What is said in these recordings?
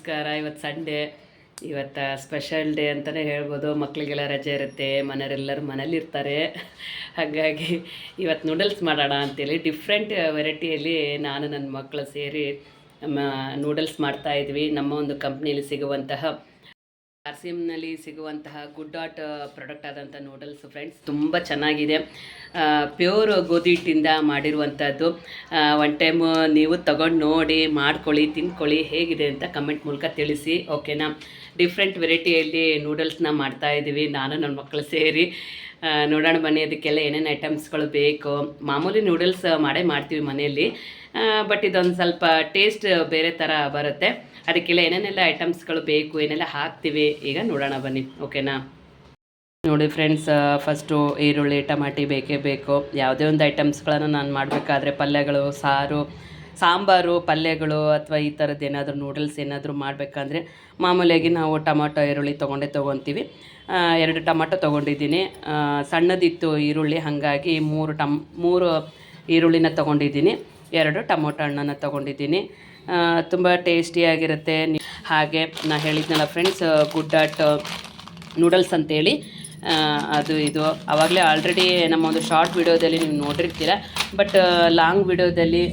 ನಮಸ್ಕಾರ. ಇವತ್ತು ಸಂಡೇ ಇವತ್ತು ಸ್ಪೆಷಲ್ ಡೇ ಅಂತಲೇ ಹೇಳ್ಬೋದು. ಮಕ್ಕಳಿಗೆಲ್ಲ ರಜೆ ಇರುತ್ತೆ. ಮನೆಯವರೆಲ್ಲರೂ ಮನೇಲಿರ್ತಾರೆ. ಹಾಗಾಗಿ ಇವತ್ತು ನೂಡಲ್ಸ್ ಮಾಡೋಣ ಅಂತೇಳಿ ಡಿಫ್ರೆಂಟ್ ವೆರೈಟಿಯಲ್ಲಿ ನಾನು, ನನ್ನ ಮಕ್ಕಳು ಸೇರಿ ನಮ್ಮ ನೂಡಲ್ಸ್ ಮಾಡ್ತಾಯಿದ್ವಿ ನಮ್ಮ ಒಂದು ಕಂಪ್ನಿಯಲ್ಲಿ ಸಿಗುವಂತಹ ಆರ್ ಸಿ ಸಿಗುವಂತಹ ಗುಡ್ ಡಾಟ್ ಪ್ರಾಡಕ್ಟ್ ಆದಂಥ ನೂಡಲ್ಸ್ ಫ್ರೆಂಡ್ಸ್ ತುಂಬ ಚೆನ್ನಾಗಿದೆ. ಪ್ಯೂರ್ ಗೋಧಿ ಹಿಟ್ಟಿಂದ ಮಾಡಿರುವಂಥದ್ದು ಒನ್ ಟೈಮು ನೀವು ತಗೊಂಡು ನೋಡಿ, ಮಾಡ್ಕೊಳ್ಳಿ, ತಿನ್ಕೊಳ್ಳಿ, ಹೇಗಿದೆ ಅಂತ ಕಮೆಂಟ್ ಮೂಲಕ ತಿಳಿಸಿ ಓಕೆನಾ ಡಿಫ್ರೆಂಟ್ ವೆರೈಟಿಯಲ್ಲಿ ನೂಡಲ್ಸ್ನ ಮಾಡ್ತಾ ಇದ್ದೀವಿ ನಾನು ನನ್ನ ಮಕ್ಕಳು ಸೇರಿ. ನೋಡೋಣ ಬನ್ನಿ, ಅದಕ್ಕೆಲ್ಲ ಏನೇನು ಐಟಮ್ಸ್ಗಳು ಬೇಕು. ಮಾಮೂಲಿ ನೂಡಲ್ಸ್ ಮಾಡೇ ಮಾಡ್ತೀವಿ ಮನೆಯಲ್ಲಿ. ಬಟ್ ಇದೊಂದು ಸ್ವಲ್ಪ ಟೇಸ್ಟ್ ಬೇರೆ ಥರ ಬರುತ್ತೆ. ಅದಕ್ಕೆಲ್ಲ ಏನೇನೆಲ್ಲ ಐಟಮ್ಸ್ಗಳು ಬೇಕು, ಏನೆಲ್ಲ ಹಾಕ್ತೀವಿ, ಈಗ ನೋಡೋಣ ಬನ್ನಿ ಓಕೆನಾ ನೋಡಿ ಫ್ರೆಂಡ್ಸ್ ಫಸ್ಟು ಈರುಳ್ಳಿ, ಟಮಾಟಿ ಬೇಕೇ ಬೇಕು. ಯಾವುದೇ ಒಂದು ಐಟಮ್ಸ್ಗಳನ್ನು ನಾನು ಮಾಡಬೇಕಾದ್ರೆ ಪಲ್ಯಗಳು, ಸಾರು ಸಾಂಬಾರು, ಪಲ್ಯಗಳು ಅಥವಾ ಈ ಥರದ್ದು ಏನಾದರೂ ನೂಡಲ್ಸ್ ಏನಾದರೂ ಮಾಡಬೇಕಂದ್ರೆ ಮಾಮೂಲಿಯಾಗಿ ನಾವು ಟೊಮಾಟೊ, ಈರುಳ್ಳಿ ತೊಗೊಂಡೇ ತೊಗೊತೀವಿ ಎರಡು ಟೊಮಾಟೊ ತೊಗೊಂಡಿದ್ದೀನಿ. ಸಣ್ಣದಿತ್ತು ಈರುಳ್ಳಿ, ಹಾಗಾಗಿ ಮೂರು ಟಮ್, ಮೂರು ಈರುಳ್ಳಿನ ತೊಗೊಂಡಿದ್ದೀನಿ. ಎರಡು ಟೊಮೊಟೊ ಹಣ್ಣನ್ನು ತೊಗೊಂಡಿದ್ದೀನಿ. ತುಂಬ ಟೇಸ್ಟಿಯಾಗಿರುತ್ತೆ ಹಾಗೆ ನಾ ಹೇಳಿದ್ನಲ್ಲ ಫ್ರೆಂಡ್ಸ್ ಗುಡ್ ಡಾಟ್ ನೂಡಲ್ಸ್ ಅಂತೇಳಿ. ಅದು ಇದು. ಆವಾಗಲೇ ಆಲ್ರೆಡಿ ನಮ್ಮ ಒಂದು ಶಾರ್ಟ್ ವಿಡಿಯೋದಲ್ಲಿ ನೀವು ನೋಡಿರ್ತೀರ. ಬಟ್ ಲಾಂಗ್ ವಿಡಿಯೋದಲ್ಲಿ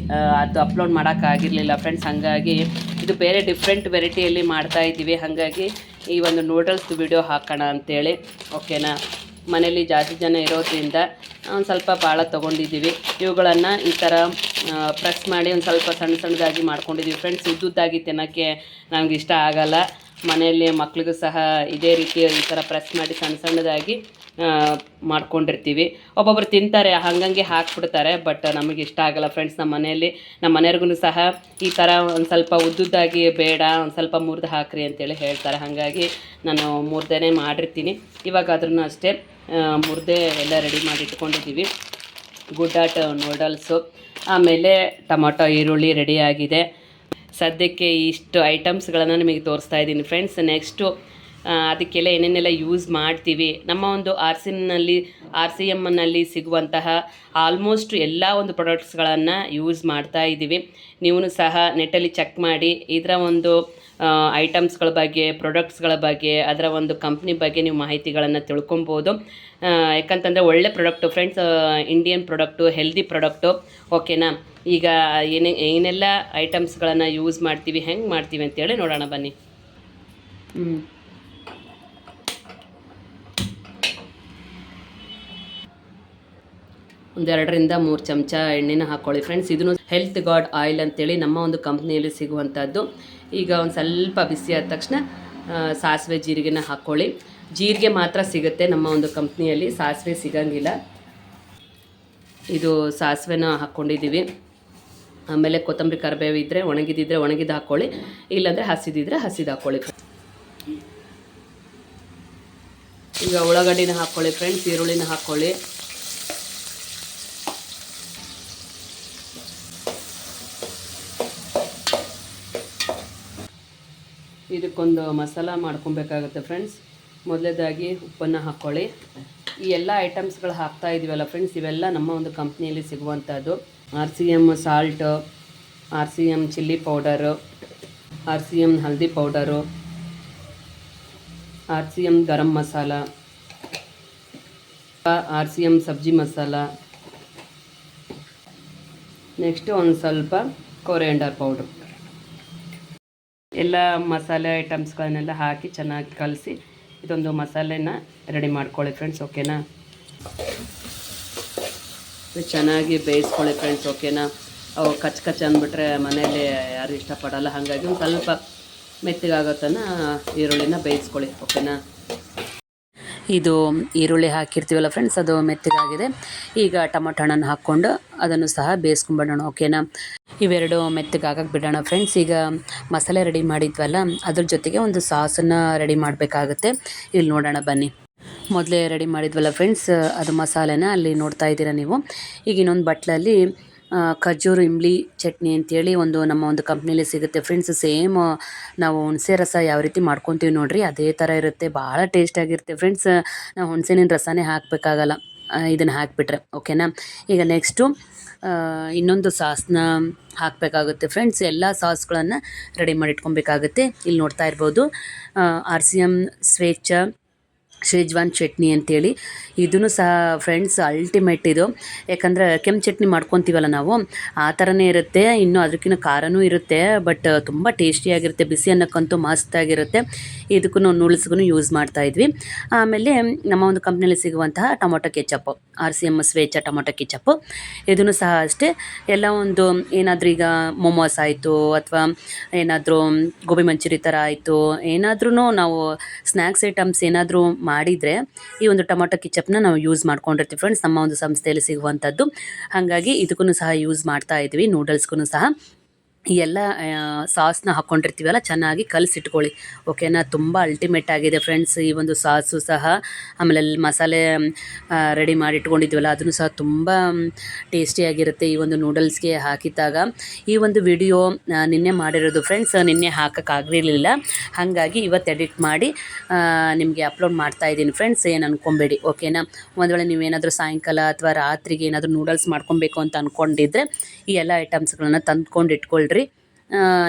ಅದು ಅಪ್ಲೋಡ್ ಮಾಡೋಕ್ಕಾಗಿರಲಿಲ್ಲ ಫ್ರೆಂಡ್ಸ್ ಹಾಗಾಗಿ ಇದು ಬೇರೆ ಡಿಫ್ರೆಂಟ್ ವೆರೈಟಿಯಲ್ಲಿ ಮಾಡ್ತಾ ಇದ್ದೀವಿ. ಹಾಗಾಗಿ ಈ ಒಂದು ನೂಡಲ್ಸ್ ವಿಡಿಯೋ ಹಾಕೋಣ ಅಂತೇಳಿ. ಓಕೆನಾ ಮನೇಲಿ ಜಾಸ್ತಿ ಜನ ಇರೋದ್ರಿಂದ ಒಂದು ಸ್ವಲ್ಪ ಭಾಳ ತೊಗೊಂಡಿದ್ದೀವಿ. ಇವುಗಳನ್ನು ಈ ಥರ ಪ್ರೆಸ್ ಮಾಡಿ ಒಂದು ಸ್ವಲ್ಪ ಸಣ್ಣ ಸಣ್ಣದಾಗಿ ಮಾಡ್ಕೊಂಡಿದ್ದೀವಿ. ಫ್ರೆಂಡ್ಸ್ ಉದ್ದುದ್ದಾಗಿ ತಿನ್ನೋಕ್ಕೆ ನಮ್ಗೆ ಇಷ್ಟ ಆಗಲ್ಲ. ಮನೆಯಲ್ಲಿ ಮಕ್ಳಿಗೂ ಸಹ ಇದೇ ರೀತಿ ಈ ಥರ ಪ್ರೆಸ್ ಮಾಡಿ ಸಣ್ಣ ಸಣ್ಣದಾಗಿ ಮಾಡ್ಕೊಂಡಿರ್ತೀವಿ. ಒಬ್ಬೊಬ್ರು ತಿಂತಾರೆ, ಹಂಗಂಗೆ ಹಾಕ್ಬಿಡ್ತಾರೆ ಬಟ್ ನಮಗೆ ಇಷ್ಟ ಆಗಲ್ಲ ಫ್ರೆಂಡ್ಸ್ ನಮ್ಮ ಮನೆಯಲ್ಲಿ. ನಮ್ಮ ಮನೆಯವ್ರಿಗೂ ಸಹ ಈ ಥರ ಒಂದು ಸ್ವಲ್ಪ ಉದ್ದುದ್ದಾಗಿ ಬೇಡ, ಒಂದು ಸ್ವಲ್ಪ ಮುರಿದು ಹಾಕ್ರಿ ಅಂತೇಳಿ ಹೇಳ್ತಾರೆ. ಹಾಗಾಗಿ ನಾನು ಮುರ್ದೇ ಮಾಡಿರ್ತೀನಿ. ಇವಾಗ ಅದನ್ನು ಅಷ್ಟೇ ಮುರ್ದೆ ಎಲ್ಲ ರೆಡಿ ಮಾಡಿ ಇಟ್ಕೊಂಡಿದ್ದೀವಿ. ಗುಡ್ಡಾಟ್ ನೂಡಲ್ಸು ಆಮೇಲೆ ಟೊಮೊಟೊ, ಈರುಳ್ಳಿ ರೆಡಿಯಾಗಿದೆ ಸದ್ಯಕ್ಕೆ ಇಷ್ಟು ಐಟಮ್ಸ್ಗಳನ್ನು ನಿಮಗೆ ತೋರಿಸ್ತಾ ಇದ್ದೀನಿ ಫ್ರೆಂಡ್ಸ್. ನೆಕ್ಸ್ಟು ಅದಕ್ಕೆಲ್ಲ ಏನೇನೆಲ್ಲ ಯೂಸ್ ಮಾಡ್ತೀವಿ. ನಮ್ಮ ಒಂದು ಆರ್ ಸಿನಲ್ಲಿ ಆರ್ ಸಿ ಎಮ್ನಲ್ಲಿ ಸಿಗುವಂತಹ ಆಲ್ಮೋಸ್ಟ್ ಎಲ್ಲ ಒಂದು ಪ್ರಾಡಕ್ಟ್ಸ್ಗಳನ್ನು ಯೂಸ್ ಮಾಡ್ತಾ ಇದ್ದೀವಿ. ನೀವು ಸಹ ನೆಟ್ಟಲ್ಲಿ ಚೆಕ್ ಮಾಡಿ. ಇದರ ಒಂದು ಐಟಮ್ಸ್ಗಳ ಬಗ್ಗೆ ಪ್ರಾಡಕ್ಟ್ಸ್ಗಳ ಬಗ್ಗೆ, ಅದರ ಒಂದು ಕಂಪ್ನಿ ಬಗ್ಗೆ ನೀವು ಮಾಹಿತಿಗಳನ್ನು ತಿಳ್ಕೊಬೋದು. ಯಾಕಂತಂದರೆ ಒಳ್ಳೆ product friends Indian product healthy product ಓಕೆನಾ ಈಗ ಏನೇ, ಏನೆಲ್ಲ ಐಟಮ್ಸ್ಗಳನ್ನು ಯೂಸ್ ಮಾಡ್ತೀವಿ, ಹೆಂಗೆ ಮಾಡ್ತೀವಿ ಅಂತೇಳಿ ನೋಡೋಣ ಬನ್ನಿ. ಹ್ಞೂ ಒಂದೆರಡರಿಂದ ಮೂರು ಚಮಚ ಎಣ್ಣೆನ ಹಾಕ್ಕೊಳ್ಳಿ ಫ್ರೆಂಡ್ಸ್ ಇದನ್ನು ಹೆಲ್ತ್ ಗಾಡ್ ಆಯಿಲ್ ಅಂತೇಳಿ ನಮ್ಮ ಒಂದು ಕಂಪ್ನಿಯಲ್ಲಿ ಸಿಗುವಂಥದ್ದು. ಈಗ ಒಂದು ಸ್ವಲ್ಪ ಬಿಸಿ ಆದ ತಕ್ಷಣ ಸಾಸಿವೆ ಜೀರಿಗೆನ ಹಾಕ್ಕೊಳ್ಳಿ ಜೀರಿಗೆ ಮಾತ್ರ ಸಿಗುತ್ತೆ ನಮ್ಮ ಒಂದು ಕಂಪ್ನಿಯಲ್ಲಿ ಸಾಸಿವೆ ಸಿಗಂಗಿಲ್ಲ. ಇದು ಸಾಸಿವೆನ ಹಾಕ್ಕೊಂಡಿದ್ದೀವಿ ಆಮೇಲೆ ಕೊತ್ತಂಬರಿ ಕರಿಬೇವು ಇದ್ದರೆ ಒಣಗಿದಿದ್ರೆ ಒಣಗಿದ್ದು ಹಾಕ್ಕೊಳ್ಳಿ ಇಲ್ಲಾಂದರೆ ಹಸಿದಿದ್ರೆ ಹಸಿದು ಹಾಕ್ಕೊಳ್ಳಿ ಈಗ ಉಳ್ಳಾಗಡ್ಡಿನ ಹಾಕ್ಕೊಳ್ಳಿ ಫ್ರೆಂಡ್ಸ್ ಈರುಳ್ಳಿನ ಹಾಕ್ಕೊಳ್ಳಿ ಇದಕ್ಕೊಂದು ಮಸಾಲ ಮಾಡ್ಕೊಬೇಕಾಗುತ್ತೆ ಫ್ರೆಂಡ್ಸ್ ಮೊದಲೇದಾಗಿ ಉಪ್ಪನ್ನು ಹಾಕ್ಕೊಳ್ಳಿ ಈ ಎಲ್ಲ ಐಟಮ್ಸ್ಗಳು ಹಾಕ್ತಾ ಇದೀವಲ್ಲ ಫ್ರೆಂಡ್ಸ್ ಇವೆಲ್ಲ ನಮ್ಮ ಒಂದು ಕಂಪ್ನಿಯಲ್ಲಿ ಸಿಗುವಂಥದ್ದು R C M salt R C M chilli powder R C M ಹಲ್ದಿ powder R C M garam masala R C M sabzi masala next ಒಂದು ಸ್ವಲ್ಪ ಕೊರಿಯಂಡರ್ ಪೌಡ್ರು ಎಲ್ಲ ಮಸಾಲೆ ಐಟಮ್ಸ್ಗಳನ್ನೆಲ್ಲ ಹಾಕಿ ಚೆನ್ನಾಗಿ ಕಲಸಿ ಇದೊಂದು ಮಸಾಲೆನ ರೆಡಿ ಮಾಡ್ಕೊಳ್ಳಿ ಫ್ರೆಂಡ್ಸ್ ಓಕೆನಾ ಚೆನ್ನಾಗಿ ಬೇಯಿಸ್ಕೊಳ್ಳಿ ಫ್ರೆಂಡ್ಸ್ ಓಕೆನಾ ಅವು ಕಚ್ ಕಚ್ ಅಂದ್ಬಿಟ್ರೆ ಮನೇಲಿ ಯಾರು ಇಷ್ಟಪಡಲ್ಲ, ಹಾಗಾಗಿ ಒಂದು ಸ್ವಲ್ಪ ಮೆತ್ತಗಾಗೋ ಈರುಳ್ಳಿನ ಬೇಯಿಸ್ಕೊಳ್ಳಿ ಓಕೆನಾ ಇದು ಈರುಳ್ಳಿ ಹಾಕಿರ್ತೀವಲ್ಲ ಫ್ರೆಂಡ್ಸ್ ಅದು ಮೆತ್ತಗಾಗಿದೆ. ಈಗ ಟೊಮೊಟೊ ಹಣ್ಣನ್ನು ಹಾಕ್ಕೊಂಡು ಅದನ್ನು ಸಹ ಬೇಯಿಸ್ಕೊಂಬಿಡೋಣ ಓಕೆನಾ ಇವೆರಡು ಮೆತ್ತಗಾಗಕ್ಕೆ ಬಿಡೋಣ ಫ್ರೆಂಡ್ಸ್ ಈಗ ಮಸಾಲೆ ರೆಡಿ ಮಾಡಿದ್ವಲ್ಲ, ಅದ್ರ ಜೊತೆಗೆ ಒಂದು ಸಾಸನ್ನು ರೆಡಿ ಮಾಡಬೇಕಾಗುತ್ತೆ. ಇಲ್ಲಿ ನೋಡೋಣ, ಬನ್ನಿ. ಮೊದಲೇ ರೆಡಿ ಮಾಡಿದ್ವಲ್ಲ ಫ್ರೆಂಡ್ಸ್ ಅದು ಮಸಾಲೆನ ಅಲ್ಲಿ ನೋಡ್ತಾ ಇದ್ದೀರಾ ನೀವು. ಈಗ ಇನ್ನೊಂದು ಬಟ್ಲಲ್ಲಿ ಖರ್ಜೂರು ಇಂಬ್ಲಿ ಚಟ್ನಿ ಅಂತೇಳಿ ಒಂದು ನಮ್ಮ ಒಂದು ಕಂಪ್ನಿಲಿ ಸಿಗುತ್ತೆ. ಫ್ರೆಂಡ್ಸ್ ಸೇಮ್ ನಾವು ಹುಣಸೆ ರಸ ಯಾವ ರೀತಿ ಮಾಡ್ಕೊತೀವಿ ನೋಡ್ರಿ, ಅದೇ ಥರ ಇರುತ್ತೆ. ಭಾಳ ಟೇಸ್ಟಾಗಿರುತ್ತೆ ಫ್ರೆಂಡ್ಸ್ ನಾವು ಹುಣಸೆನಿನ ರಸನೇ ಹಾಕಬೇಕಾಗಲ್ಲ. ಇದನ್ನು ಹಾಕಿಬಿಟ್ರೆ ಓಕೆನಾ ಈಗ ನೆಕ್ಸ್ಟು ಇನ್ನೊಂದು ಸಾಸ್ನ ಹಾಕಬೇಕಾಗುತ್ತೆ. ಫ್ರೆಂಡ್ಸ್ ಎಲ್ಲ ಸಾಸ್ಗಳನ್ನು ರೆಡಿ ಮಾಡಿ ಇಟ್ಕೊಬೇಕಾಗುತ್ತೆ ಇಲ್ಲಿ ನೋಡ್ತಾ ಇರ್ಬೋದು. R C M Swechha Schezwan chutney ಅಂತೇಳಿ. ಇದೂ ಸಹ ಫ್ರೆಂಡ್ಸ್ ಅಲ್ಟಿಮೇಟ್ ಇದು. ಯಾಕಂದರೆ ಕೆಂಪು ಚಟ್ನಿ ಮಾಡ್ಕೊತೀವಲ್ಲ ನಾವು, ಆ ಥರನೇ ಇರುತ್ತೆ. ಇನ್ನು ಅದಕ್ಕಿಂತ ಖಾರನೂ ಇರುತ್ತೆ ಬಟ್ ತುಂಬ ಟೇಸ್ಟಿಯಾಗಿರುತ್ತೆ ಬಿಸಿ ಅನ್ನಕ್ಕಂತೂ ಮಸ್ತಾಗಿರುತ್ತೆ ಇದಕ್ಕೂ ನೂಡಲ್ಸ್ಗೂ ಯೂಸ್ ಮಾಡ್ತಾ ಇದ್ವಿ. ಆಮೇಲೆ ನಮ್ಮ ಒಂದು ಕಂಪ್ನಿಯಲ್ಲಿ ಸಿಗುವಂತಹ tomato ketchup R C M Swechha tomato ketchup ಇದನ್ನು ಸಹ ಅಷ್ಟೇ. ಎಲ್ಲ ಒಂದು ಏನಾದರೂ ಈಗ ಮೊಮೋಸ್ ಆಯಿತು, ಅಥವಾ ಏನಾದರೂ ಗೋಬಿ ಮಂಚೂರಿ ಥರ ಆಯಿತು ಏನಾದ್ರೂ ನಾವು ಸ್ನ್ಯಾಕ್ಸ್ ಐಟಮ್ಸ್ ಏನಾದರೂ ಮಾಡಿದರೆ ಈ ಒಂದು ಟೊಮೊಟೊ ಕಿಚಪ್ನ ನಾವು ಯೂಸ್ ಮಾಡ್ಕೊಂಡಿರ್ತೀವಿ ಫ್ರೆಂಡ್ಸ್ ನಮ್ಮ ಒಂದು ಸಂಸ್ಥೆಯಲ್ಲಿ ಸಿಗುವಂಥದ್ದು. ಹಾಗಾಗಿ ಇದಕ್ಕೂ ಸಹ ಯೂಸ್ ಮಾಡ್ತಾ ಇದ್ವಿ ನೂಡಲ್ಸ್ಗೂ ಸಹ. ಈ ಎಲ್ಲ ಸಾಸ್ನ ಹಾಕ್ಕೊಂಡಿರ್ತೀವಲ್ಲ ಚೆನ್ನಾಗಿ ಕಲಸಿಟ್ಕೊಳ್ಳಿ. ಓಕೆನಾ ತುಂಬ ಅಲ್ಟಿಮೇಟ್ ಆಗಿದೆ ಫ್ರೆಂಡ್ಸ್ ಈ ಒಂದು ಸಾಸು ಸಹ. ಆಮೇಲೆ ಅಲ್ಲಿ ಮಸಾಲೆ ರೆಡಿ ಮಾಡಿ ಇಟ್ಕೊಂಡಿದ್ವಲ್ಲ ಅದನ್ನು ಸಹ ತುಂಬ ಟೇಸ್ಟಿಯಾಗಿರುತ್ತೆ ಈ ಒಂದು ನೂಡಲ್ಸ್ಗೆ ಹಾಕಿದಾಗ ಈ ಒಂದು ವಿಡಿಯೋ ನಿನ್ನೆ ಮಾಡಿರೋದು ಫ್ರೆಂಡ್ಸ್ ನಿನ್ನೆ ಹಾಕೋಕ್ಕಾಗಿರಲಿಲ್ಲ ಹಾಗಾಗಿ ಇವತ್ತು ಎಡಿಟ್ ಮಾಡಿ ನಿಮಗೆ ಅಪ್ಲೋಡ್ ಮಾಡ್ತಾ ಇದ್ದೀನಿ ಫ್ರೆಂಡ್ಸ್ ಏನು ಅಂದ್ಕೊಬೇಡಿ ಓಕೆನಾ ಒಂದು ವೇಳೆ ನೀವೇನಾದರೂ ಸಾಯಂಕಾಲ ಅಥವಾ ರಾತ್ರಿಗೆ ಏನಾದರೂ ನೂಡಲ್ಸ್ ಮಾಡ್ಕೊಬೇಕು ಅಂತ ಅಂದ್ಕೊಂಡಿದ್ರೆ ಈ ಎಲ್ಲ ಐಟಮ್ಸ್ಗಳನ್ನ ತಂದ್ಕೊಂಡು ಇಟ್ಕೊಳ್ರಿ.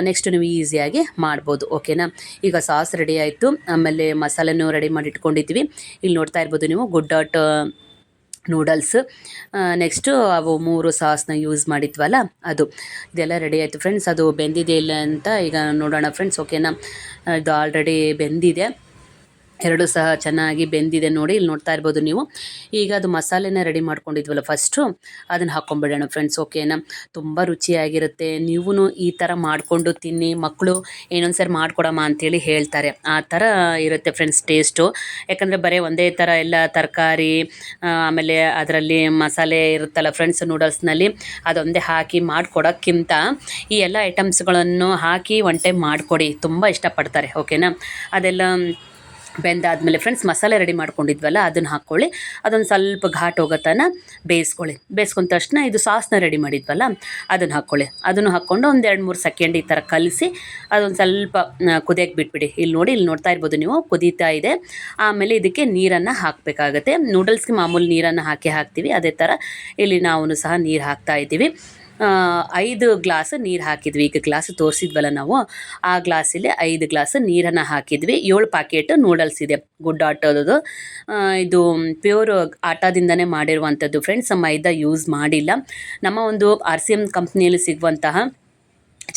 ನೆಕ್ಸ್ಟ್ ನೀವು ಈಸಿಯಾಗಿ ಮಾಡ್ಬೋದು ಓಕೆನಾ ಈಗ ಸಾಸ್ ರೆಡಿ ಆಯಿತು, ಆಮೇಲೆ ಮಸಾಲೆನೂ ರೆಡಿ ಮಾಡಿ ಇಟ್ಕೊಂಡಿದ್ವಿ. ಇಲ್ಲಿ ನೋಡ್ತಾ ಇರ್ಬೋದು ನೀವು ಗುಡ್ ಡಾಟ್ ನೂಡಲ್ಸ್ ನೆಕ್ಸ್ಟು ಅವು ಮೂರು ಸಾಸ್ನ ಯೂಸ್ ಮಾಡಿದ್ವಲ್ಲ, ಅದು. ಇದೆಲ್ಲ ರೆಡಿ ಆಯಿತು ಫ್ರೆಂಡ್ಸ್ ಅದು ಬೆಂದಿದೆ ಇಲ್ಲ ಅಂತ ಈಗ ನೋಡೋಣ ಫ್ರೆಂಡ್ಸ್ ಓಕೆನಾ ಇದು ಆಲ್ರೆಡಿ ಬೆಂದಿದೆ. ಎರಡು ಸಹ ಚೆನ್ನಾಗಿ ಬೆಂದಿದೆ ನೋಡಿ, ಇಲ್ಲಿ ನೋಡ್ತಾ ಇರ್ಬೋದು ನೀವು. ಈಗ ಅದು ಮಸಾಲೆನ ರೆಡಿ ಮಾಡ್ಕೊಂಡಿದ್ವಲ್ಲ ಫಸ್ಟು ಅದನ್ನು ಹಾಕ್ಕೊಂಬಿಡೋಣ ಫ್ರೆಂಡ್ಸ್ ಓಕೆನಾ ತುಂಬ ರುಚಿಯಾಗಿರುತ್ತೆ. ನೀವು ಈ ಥರ ಮಾಡಿಕೊಂಡು ತಿನ್ನಿ ಮಕ್ಕಳು ಏನೊಂದು ಸರಿ ಮಾಡಿಕೊಡಮ್ಮ ಅಂತೇಳಿ ಹೇಳ್ತಾರೆ. ಆ ಥರ ಇರುತ್ತೆ ಫ್ರೆಂಡ್ಸ್ ಟೇಸ್ಟು ಯಾಕಂದರೆ ಬರೀ ಒಂದೇ ಥರ ಎಲ್ಲ ತರಕಾರಿ ಆಮೇಲೆ ಅದರಲ್ಲಿ ಮಸಾಲೆ ಇರುತ್ತಲ್ಲ ಫ್ರೆಂಡ್ಸ್ ನೂಡಲ್ಸ್ನಲ್ಲಿ ಅದೊಂದೇ ಹಾಕಿ ಮಾಡಿಕೊಡೋಕ್ಕಿಂತ ಈ ಎಲ್ಲ ಐಟಮ್ಸ್ಗಳನ್ನು ಹಾಕಿ ಒನ್ ಟೈಮ್ ಮಾಡಿಕೊಡಿ. ತುಂಬ ಇಷ್ಟಪಡ್ತಾರೆ ಓಕೆನಾ ಅದೆಲ್ಲ ಬೆಂದಾದಮೇಲೆ ಫ್ರೆಂಡ್ಸ್ ಮಸಾಲೆ ರೆಡಿ ಮಾಡ್ಕೊಂಡಿದ್ವಲ್ಲ, ಅದನ್ನು ಹಾಕ್ಕೊಳ್ಳಿ. ಅದೊಂದು ಸ್ವಲ್ಪ ಘಾಟ್ ಹೋಗೋ ಬೇಯಿಸ್ಕೊಳ್ಳಿ. ಬೇಯಿಸ್ಕೊಂಡ ತಕ್ಷಣ ಇದು ಸಾಸ್ನ ರೆಡಿ ಮಾಡಿದ್ವಲ್ಲ, ಅದನ್ನು ಹಾಕ್ಕೊಳ್ಳಿ. ಅದನ್ನು ಹಾಕ್ಕೊಂಡು ಒಂದು ಎರಡು ಮೂರು ಸೆಕೆಂಡ್ ಈ ಥರ ಕಲಿಸಿ, ಅದೊಂದು ಸ್ವಲ್ಪ ಕುದಿಯಕ್ಕೆ ಬಿಟ್ಬಿಡಿ. ಇಲ್ಲಿ ನೋಡಿ ಇಲ್ಲಿ ನೋಡ್ತಾ ಇರ್ಬೋದು ನೀವು, ಕುದೀತಾ ಇದೆ. ಆಮೇಲೆ ಇದಕ್ಕೆ ನೀರನ್ನು ಹಾಕಬೇಕಾಗತ್ತೆ. ನೂಡಲ್ಸ್ಗೆ ಮಾಮೂಲಿ ನೀರನ್ನು ಹಾಕಿ ಹಾಕ್ತೀವಿ. ಅದೇ ಥರ ಇಲ್ಲಿ ನಾವು ಸಹ ನೀರು ಹಾಕ್ತಾ ಇದ್ದೀವಿ. ಐದು ಗ್ಲಾಸ್ ನೀರು ಹಾಕಿದ್ವಿ. ಈಗ ಗ್ಲಾಸ್ ತೋರಿಸಿದ್ವಲ್ಲ ನಾವು, ಆ ಗ್ಲಾಸಲ್ಲಿ ಐದು ಗ್ಲಾಸ್ ನೀರನ್ನು ಹಾಕಿದ್ವಿ. ಏಳು ಪ್ಯಾಕೆಟ್ ನೂಡಲ್ಸ್ ಇದೆ. ಗುಡ್ ಆಟೋದು ಇದು ಪ್ಯೂರ್ ಆಟಾದಿಂದನೇ ಮಾಡಿರುವಂಥದ್ದು. ಫ್ರೆಂಡ್ಸ್ ಮೈದಾ ಯೂಸ್ ಮಾಡಿಲ್ಲ. ನಮ್ಮ ಒಂದು ಆರ್ ಸಿ ಎಂ ಕಂಪ್ನಿಯಲ್ಲಿ ಸಿಗುವಂತಹ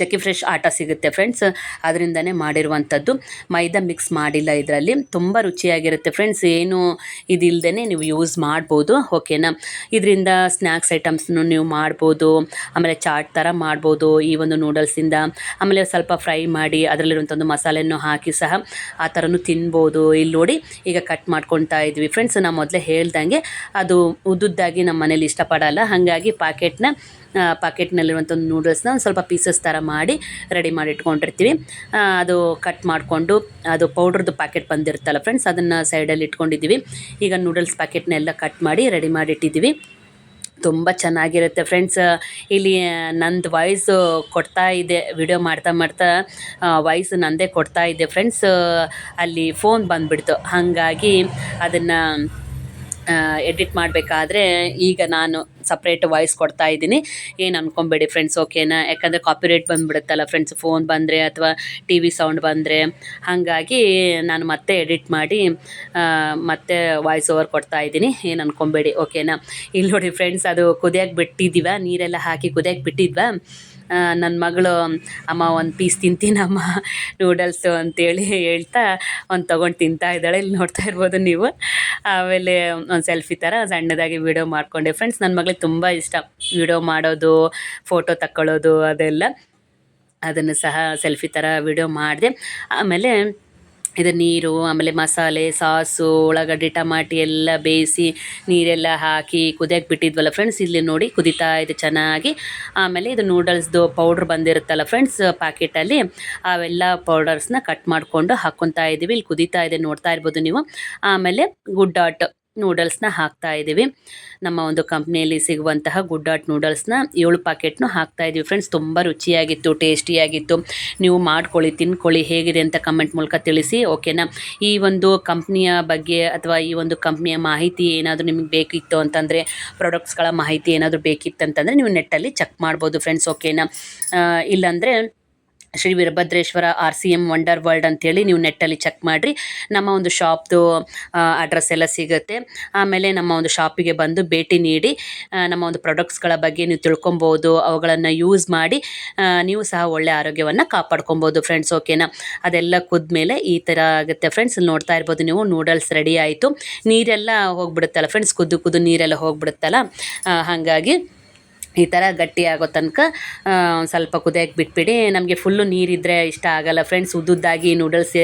ಚಕ್ಕಿ ಫ್ರೆಶ್ ಆಟ ಸಿಗುತ್ತೆ ಫ್ರೆಂಡ್ಸ್ ಅದರಿಂದನೇ ಮಾಡಿರುವಂಥದ್ದು. ಮೈದಾ ಮಿಕ್ಸ್ ಮಾಡಿಲ್ಲ ಇದರಲ್ಲಿ. ತುಂಬ ರುಚಿಯಾಗಿರುತ್ತೆ ಫ್ರೆಂಡ್ಸ್ ಏನು ಇದಿಲ್ಲದೇ ನೀವು ಯೂಸ್ ಮಾಡ್ಬೋದು. ಓಕೆನಾ ಇದರಿಂದ ಸ್ನ್ಯಾಕ್ಸ್ ಐಟಮ್ಸ್ನು ನೀವು ಮಾಡ್ಬೋದು. ಆಮೇಲೆ ಚಾಟ್ ಥರ ಮಾಡ್ಬೋದು. ಈ ಒಂದು ನೂಡಲ್ಸಿಂದ ಆಮೇಲೆ ಸ್ವಲ್ಪ ಫ್ರೈ ಮಾಡಿ ಅದರಲ್ಲಿರುವಂಥ ಒಂದು ಮಸಾಲೆಯನ್ನು ಹಾಕಿ ಸಹ ಆ ಥರನೂ ತಿನ್ಬೋದು. ಇಲ್ಲಿ ನೋಡಿ, ಈಗ ಕಟ್ ಮಾಡ್ಕೊತಾ ಇದ್ವಿ ಫ್ರೆಂಡ್ಸ್ ನಾವು ಮೊದಲೇ ಹೇಳ್ದಂಗೆ ಅದು ಉದ್ದುದ್ದಾಗಿ ನಮ್ಮ ಮನೇಲಿ ಇಷ್ಟಪಡಲ್ಲ. ಹಾಗಾಗಿ ಪ್ಯಾಕೆಟ್ನ ಪಾಕೆಟ್ನಲ್ಲಿರುವಂಥ ನೂಡಲ್ಸ್ನ ಒಂದು ಸ್ವಲ್ಪ ಪೀಸಸ್ ಥರ ಮಾಡಿ ರೆಡಿ ಮಾಡಿ ಇಟ್ಕೊಂಡಿರ್ತೀವಿ. ಅದು ಕಟ್ ಮಾಡಿಕೊಂಡು ಅದು ಪೌಡ್ರದ್ದು ಪ್ಯಾಕೆಟ್ ಬಂದಿರುತ್ತಲ್ಲ ಫ್ರೆಂಡ್ಸ್ ಅದನ್ನು ಸೈಡಲ್ಲಿ ಇಟ್ಕೊಂಡಿದ್ದೀವಿ. ಈಗ ನೂಡಲ್ಸ್ ಪ್ಯಾಕೆಟ್ನೆಲ್ಲ ಕಟ್ ಮಾಡಿ ರೆಡಿ ಮಾಡಿ ಇಟ್ಟಿದ್ದೀವಿ. ತುಂಬ ಚೆನ್ನಾಗಿರುತ್ತೆ ಫ್ರೆಂಡ್ಸ್ ಇಲ್ಲಿ ನಂದು ವಾಯ್ಸು ಕೊಡ್ತಾ ಇದೆ ವಿಡಿಯೋ ಮಾಡ್ತಾ ಮಾಡ್ತಾ ವಾಯ್ಸ್ ನಂದೇ ಕೊಡ್ತಾ ಇದೆ ಫ್ರೆಂಡ್ಸ್ ಅಲ್ಲಿ ಫೋನ್ ಬಂದುಬಿಡ್ತು. ಹಾಗಾಗಿ ಅದನ್ನು ಎಡಿಟ್ ಮಾಡಬೇಕಾದ್ರೆ ಈಗ ನಾನು ಸಪ್ರೇಟ್ ವಾಯ್ಸ್ ಕೊಡ್ತಾ ಇದ್ದೀನಿ. ಏನು ಅನ್ಕೊಬೇಡಿ ಫ್ರೆಂಡ್ಸ್ ಓಕೆನಾ ಯಾಕಂದರೆ ಕಾಪಿರೇಟ್ ಬಂದುಬಿಡುತ್ತಲ್ಲ ಫ್ರೆಂಡ್ಸ್ ಫೋನ್ ಬಂದರೆ ಅಥವಾ ಟಿ ವಿ ಸೌಂಡ್ ಬಂದರೆ. ಹಾಗಾಗಿ ನಾನು ಮತ್ತೆ ಎಡಿಟ್ ಮಾಡಿ ಮತ್ತೆ ವಾಯ್ಸ್ ಓವರ್ ಕೊಡ್ತಾ ಇದ್ದೀನಿ. ಏನು ಅನ್ಕೊಬೇಡಿ ಓಕೆನಾ ಇಲ್ಲಿ ನೋಡಿ ಫ್ರೆಂಡ್ಸ್ ಅದು ಕುದಿಯಾಗಿ ಬಿಟ್ಟಿದ್ದೀವ, ನೀರೆಲ್ಲ ಹಾಕಿ ಕುದಿಯಾಗಿ ಬಿಟ್ಟಿದ್ವಾ. ನನ್ನ ಮಗಳು, ಅಮ್ಮ ಒಂದು ಪೀಸ್ ತಿಂತೀನಮ್ಮ ನೂಡಲ್ಸು ಅಂತೇಳಿ ಹೇಳ್ತಾ ಒಂದು ತೊಗೊಂಡು ತಿಂತಾ ಇದ್ದಾಳೆ. ಇಲ್ಲಿ ನೋಡ್ತಾ ಇರ್ಬೋದು ನೀವು. ಆಮೇಲೆ ಒಂದು ಸೆಲ್ಫಿ ಥರ ಸಣ್ಣದಾಗಿ ವೀಡಿಯೋ ಮಾಡಿಕೊಂಡೆ. ಫ್ರೆಂಡ್ಸ್ ನನ್ನ ಮಗಳಿಗೆ ತುಂಬ ಇಷ್ಟ. ವೀಡಿಯೋ ಮಾಡೋದು ಫೋಟೋ ತಕ್ಕೊಳ್ಳೋದು ಅದೆಲ್ಲ. ಅದನ್ನು ಸಹ ಸೆಲ್ಫಿ ಥರ ವೀಡಿಯೋ ಮಾಡಿದೆ. ಆಮೇಲೆ ಇದು ನೀರು, ಆಮೇಲೆ ಮಸಾಲೆ, ಸಾಸು, ಉಳ್ಳಾಗಡ್ಡಿ, ಟಮಾಟಿ ಎಲ್ಲ ಬೇಯಿಸಿ ನೀರೆಲ್ಲ ಹಾಕಿ ಕುದಿಯಕ್ಕೆ ಬಿಟ್ಟಿದ್ವಲ್ಲ ಫ್ರೆಂಡ್ಸ್ ಇಲ್ಲಿ ನೋಡಿ ಕುದಿತಾ ಇದೆ ಚೆನ್ನಾಗಿ. ಆಮೇಲೆ ಇದು ನೂಡಲ್ಸ್ದು ಪೌಡ್ರ್ ಬಂದಿರುತ್ತಲ್ಲ ಫ್ರೆಂಡ್ಸ್ ಪ್ಯಾಕೆಟಲ್ಲಿ ಅವೆಲ್ಲ ಪೌಡರ್ಸ್ನ ಕಟ್ ಮಾಡಿಕೊಂಡು ಹಾಕ್ಕೊತಾ ಇದ್ದೀವಿ ಇಲ್ಲಿ ಕುದಿತಾ ಇದೆ, ನೋಡ್ತಾ ಇರ್ಬೋದು ನೀವು. ಆಮೇಲೆ ಗುಡ್ ಡಾಟ್ ನೂಡಲ್ಸ್ನ ಹಾಕ್ತಾ ಇದ್ದೀವಿ ನಮ್ಮ ಒಂದು ಕಂಪ್ನಿಯಲ್ಲಿ ಸಿಗುವಂತಹ ಗುಡ್ ಆಟ್ ನೂಡಲ್ಸ್ನ ಏಳು ಪ್ಯಾಕೆಟ್ನು ಹಾಕ್ತಾ ಇದ್ದೀವಿ ಫ್ರೆಂಡ್ಸ್, ತುಂಬ ರುಚಿಯಾಗಿತ್ತು, ಟೇಸ್ಟಿಯಾಗಿತ್ತು. ನೀವು ಮಾಡ್ಕೊಳ್ಳಿ, ತಿನ್ಕೊಳ್ಳಿ, ಹೇಗಿದೆ ಅಂತ ಕಮೆಂಟ್ ಮೂಲಕ ತಿಳಿಸಿ, ಓಕೆನಾ? ಈ ಒಂದು ಕಂಪ್ನಿಯ ಬಗ್ಗೆ ಅಥವಾ ಈ ಒಂದು ಕಂಪ್ನಿಯ ಮಾಹಿತಿ ಏನಾದರೂ ನಿಮಗೆ ಬೇಕಿತ್ತು ಅಂತಂದರೆ ಪ್ರಾಡಕ್ಟ್ಸ್ಗಳ ಮಾಹಿತಿ ಏನಾದರೂ ಬೇಕಿತ್ತು ಅಂತಂದರೆ, ನೀವು ನೆಟ್ಟಲ್ಲಿ ಚೆಕ್ ಮಾಡ್ಬೋದು ಫ್ರೆಂಡ್ಸ್ ಓಕೆನಾ? ಇಲ್ಲಾಂದರೆ Shri Veerabhadreshwara R C M wonder world ಅಂತೇಳಿ ನೀವು ನೆಟ್ಟಲ್ಲಿ ಚೆಕ್ ಮಾಡಿರಿ. ನಮ್ಮ ಒಂದು ಶಾಪ್ದು ಅಡ್ರೆಸ್ ಎಲ್ಲ ಸಿಗುತ್ತೆ. ಆಮೇಲೆ ನಮ್ಮ ಒಂದು ಶಾಪಿಗೆ ಬಂದು ಭೇಟಿ ನೀಡಿ ನಮ್ಮ ಒಂದು ಪ್ರಾಡಕ್ಟ್ಸ್ಗಳ ಬಗ್ಗೆ ನೀವು ತಿಳ್ಕೊಬೋದು, ಅವುಗಳನ್ನು ಯೂಸ್ ಮಾಡಿ ನೀವು ಸಹ ಒಳ್ಳೆ ಆರೋಗ್ಯವನ್ನು ಕಾಪಾಡ್ಕೊಬೋದು ಫ್ರೆಂಡ್ಸ್ ಓಕೆನಾ ಅದೆಲ್ಲ ಕುದ್ಮೇಲೆ ಈ ಥರ ಆಗುತ್ತೆ ಫ್ರೆಂಡ್ಸ್ ನೋಡ್ತಾ ಇರ್ಬೋದು ನೀವು ನೂಡಲ್ಸ್ ರೆಡಿ ಆಯಿತು. ನೀರೆಲ್ಲ ಹೋಗ್ಬಿಡುತ್ತಲ್ಲ ಫ್ರೆಂಡ್ಸ್ ಕುದ್ದು ಕುದ್ದು ನೀರೆಲ್ಲ ಹೋಗ್ಬಿಡುತ್ತಲ್ಲ? ಹಾಗಾಗಿ ಈ ಥರ ಗಟ್ಟಿ ಆಗೋ ತನಕ ಸ್ವಲ್ಪ ಕುದಿಯಕ್ಕೆ ಬಿಟ್ಬಿಡಿ. ನಮಗೆ ಫುಲ್ಲು ನೀರಿದ್ದರೆ ಇಷ್ಟ ಆಗಲ್ಲ. ಫ್ರೆಂಡ್ಸ್ ಉದ್ದುದ್ದಾಗಿ ನೂಡಲ್ಸ್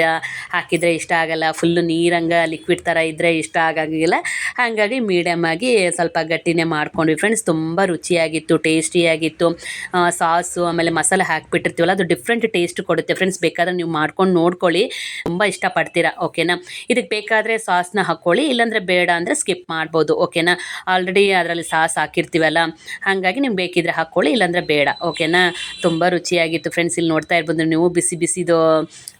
ಹಾಕಿದರೆ ಇಷ್ಟ ಆಗಲ್ಲ. ಫುಲ್ಲು ನೀರಂಗೆ ಲಿಕ್ವಿಡ್ ಥರ ಇದ್ದರೆ ಇಷ್ಟ ಆಗಂಗಿಲ್ಲ. ಹಾಗಾಗಿ ಮೀಡಿಯಮ್ ಆಗಿ ಸ್ವಲ್ಪ ಗಟ್ಟಿನೇ ಮಾಡ್ಕೊಂಡ್ವಿ. ಫ್ರೆಂಡ್ಸ್ ತುಂಬ ರುಚಿಯಾಗಿತ್ತು ಟೇಸ್ಟಿಯಾಗಿತ್ತು ಸಾಸು ಆಮೇಲೆ ಮಸಾಲೆ ಹಾಕಿಬಿಟ್ಟಿರ್ತೀವಲ್ಲ, ಅದು ಡಿಫ್ರೆಂಟ್ ಟೇಸ್ಟ್ ಕೊಡುತ್ತೆ. ಫ್ರೆಂಡ್ಸ್ ಬೇಕಾದ್ರೆ ನೀವು ಮಾಡ್ಕೊಂಡು ನೋಡ್ಕೊಳ್ಳಿ. ತುಂಬ ಇಷ್ಟಪಡ್ತೀರಾ ಓಕೆನಾ ಇದಕ್ಕೆ ಬೇಕಾದರೆ ಸಾಸ್ನ ಹಾಕ್ಕೊಳ್ಳಿ ಇಲ್ಲಾಂದರೆ ಬೇಡ ಅಂದರೆ ಸ್ಕಿಪ್ ಮಾಡ್ಬೋದು ಓಕೆನಾ ಆಲ್ರೆಡಿ ಅದರಲ್ಲಿ ಸಾಸ್ ಹಾಕಿರ್ತೀವಲ್ಲ. ಹಾಗಾಗಿ ನಿಮ್ಗೆ ಬೇಕಿದ್ರೆ ಹಾಕ್ಕೊಳ್ಳಿ, ಇಲ್ಲಾಂದ್ರೆ ಬೇಡ. ಓಕೆನಾ ತುಂಬ ರುಚಿಯಾಗಿತ್ತು. ಫ್ರೆಂಡ್ಸ್ ಇಲ್ಲಿ ನೋಡ್ತಾ ಇರ್ಬೋದು. ನೀವು ಬಿಸಿ ಬಿಸಿದು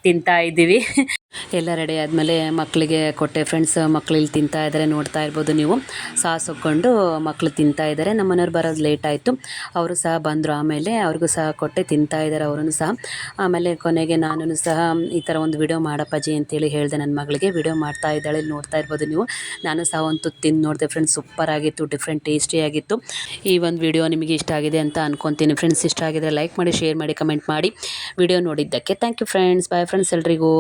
ತಿಂತಾ ಇದ್ದೀವಿ. ಎಲ್ಲ ರೆಡಿ ಆದಮೇಲೆ ಮಕ್ಕಳಿಗೆ ಕೊಟ್ಟೆ ಫ್ರೆಂಡ್ಸ್ ಮಕ್ಳು ಇಲ್ಲಿ ತಿಂತಾ ಇದ್ದಾರೆ ನೋಡ್ತಾ ಇರ್ಬೋದು ನೀವು. ಸಾಸ್ ಹೊಕ್ಕೊಂಡು ಮಕ್ಕಳು ತಿಂತಾ ಇದ್ದಾರೆ ನಮ್ಮ ಮನೆಯವ್ರು ಬರೋದು ಲೇಟ್ ಆಯಿತು. ಅವರು ಸಹ ಬಂದರು ಆಮೇಲೆ ಅವ್ರಿಗೂ ಸಹ ಕೊಟ್ಟೆ, ತಿಂತಾ ಇದ್ದಾರೆ ಅವರೂ ಸಹ. ಆಮೇಲೆ ಕೊನೆಗೆ ನಾನು ಸಹ ಈ ಥರ ಒಂದು ವಿಡಿಯೋ ಮಾಡಪ್ಪಾಜಿ ಅಂತೇಳಿ ಹೇಳಿದೆ ನನ್ನ ಮಗಳಿಗೆ. ವಿಡಿಯೋ ಮಾಡ್ತಾ ಇದ್ದಾಳೆ, ನೋಡ್ತಾ ಇರ್ಬೋದು ನೀವು. ನಾನು ಸಹ ಒಂದು ತಿಂದು ನೋಡಿದೆ ಫ್ರೆಂಡ್ಸ್ ಸೂಪರ್ ಆಗಿತ್ತು ಡಿಫ್ರೆಂಟ್ ಟೇಸ್ಟಿಯಾಗಿತ್ತು ಈ ಒಂದು ವಿಡಿಯೋ ನಿಮಗೆ ಇಷ್ಟ ಆಗಿದೆ ಅಂತ ಅನ್ಕೊತೀನಿ. ಫ್ರೆಂಡ್ಸ್ ಇಷ್ಟ ಆಗಿದ್ರೆ ಲೈಕ್ ಮಾಡಿ ಶೇರ್ ಮಾಡಿ ಕಮೆಂಟ್ ಮಾಡಿ. ವಿಡಿಯೋ ನೋಡಿದ್ದಕ್ಕೆ thank you friends bye friends ಎಲ್ರಿಗೂ.